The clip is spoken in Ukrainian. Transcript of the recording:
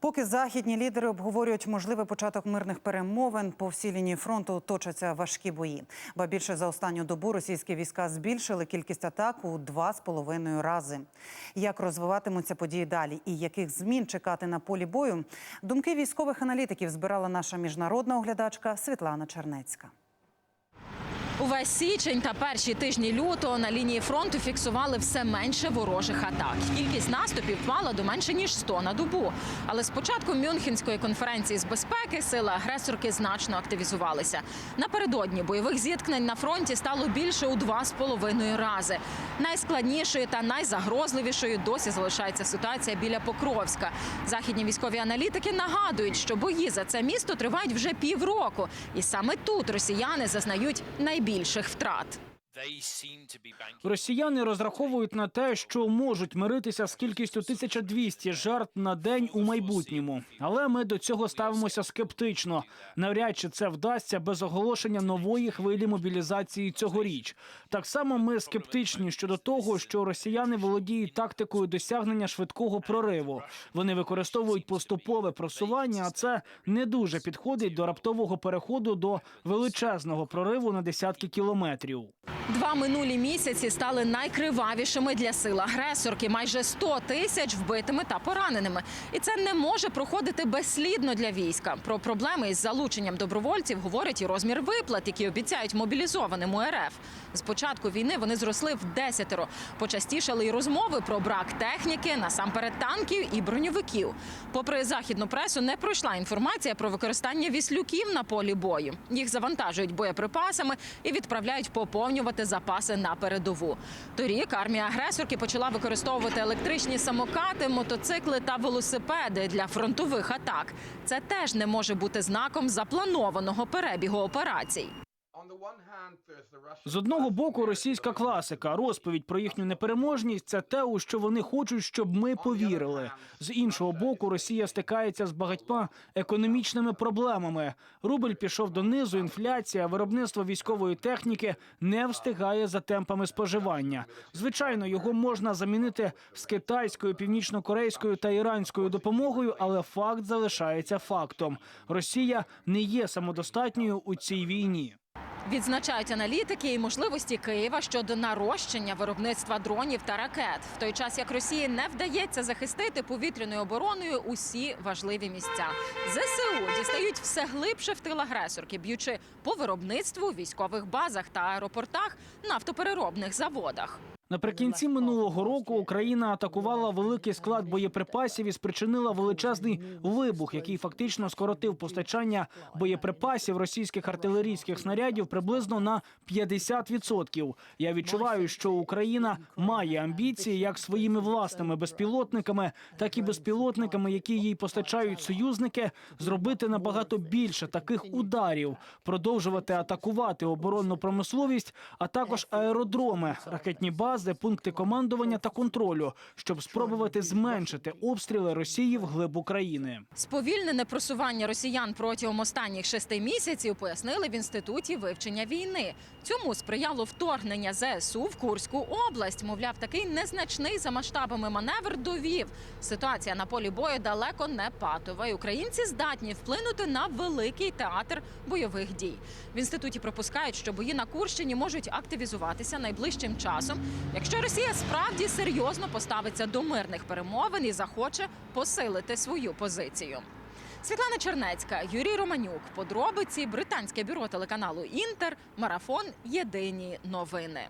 Поки західні лідери обговорюють можливий початок мирних перемовин, по всій лінії фронту точаться важкі бої. Ба більше за останню добу російські війська збільшили кількість атак у два з половиною рази. Як розвиватимуться події далі і яких змін чекати на полі бою? Думки військових аналітиків збирала наша міжнародна оглядачка Світлана Чернецька. Увесь січень та перші тижні лютого на лінії фронту фіксували все менше ворожих атак. Кількість наступів впала до менше ніж 100 на добу. Але з початку Мюнхенської конференції з безпеки сили агресорки значно активізувалися. Напередодні бойових зіткнень на фронті стало більше у два з половиною рази. Найскладнішою та найзагрозливішою досі залишається ситуація біля Покровська. Західні військові аналітики нагадують, що бої за це місто тривають вже півроку, і саме тут росіяни зазнають найбільших втрат. Росіяни розраховують на те, що можуть миритися з кількістю 1200 жертв на день у майбутньому. Але ми до цього ставимося скептично. Навряд чи це вдасться без оголошення нової хвилі мобілізації цьогоріч. Так само ми скептичні щодо того, що росіяни володіють тактикою досягнення швидкого прориву. Вони використовують поступове просування, а це не дуже підходить до раптового переходу до величезного прориву на десятки кілометрів. Два минулі місяці стали найкривавішими для сил агресорки. Майже 100 тисяч вбитими та пораненими. І це не може проходити безслідно для війська. Про проблеми із залученням добровольців говорить і розмір виплат, які обіцяють мобілізованим у РФ. З початку війни вони зросли в десятеро. Почастішали й розмови про брак техніки, насамперед танків і броньовиків. Попри західну пресу, не пройшла інформація про використання віслюків на полі бою. Їх завантажують боєприпасами і відправляють поповнювати запаси на передову. Торік армія агресорки почала використовувати електричні самокати, мотоцикли та велосипеди для фронтових атак. Це теж не може бути знаком запланованого перебігу операцій. З одного боку, російська класика, розповідь про їхню непереможність це те, у що вони хочуть, щоб ми повірили. З іншого боку, Росія стикається з багатьма економічними проблемами. Рубль пішов донизу, інфляція, виробництво військової техніки не встигає за темпами споживання. Звичайно, його можна замінити з китайською, північно-корейською та іранською допомогою, але факт залишається фактом: Росія не є самодостатньою у цій війні. Відзначають аналітики і можливості Києва щодо нарощення виробництва дронів та ракет, в той час як Росії не вдається захистити повітряною обороною усі важливі місця. ЗСУ дістають все глибше в тил агресорки, б'ючи по виробництву, військових базах та аеропортах, нафтопереробних заводах. Наприкінці минулого року Україна атакувала великий склад боєприпасів і спричинила величезний вибух, який фактично скоротив постачання боєприпасів російських артилерійських снарядів приблизно на 50%. Я відчуваю, що Україна має амбіції як своїми власними безпілотниками, так і безпілотниками, які їй постачають союзники, зробити набагато більше таких ударів, продовжувати атакувати оборонну промисловість, а також аеродроми, ракетні бази, пункти командування та контролю, щоб спробувати зменшити обстріли Росії в глиб України. Сповільнене просування росіян протягом останніх шести місяців пояснили в інституті вивчення війни. Цьому сприяло вторгнення ЗСУ в Курську область. Мовляв, такий незначний за масштабами маневр довів. Ситуація на полі бою далеко не патова. і Українці здатні вплинути на великий театр бойових дій. В інституті припускають, що бої на Курщині можуть активізуватися найближчим часом, якщо Росія справді серйозно поставиться до мирних перемовин і захоче посилити свою позицію. Світлана Чернецька, Юрій Романюк. Подробиці британське бюро телеканалу Інтер. Марафон. Єдині новини.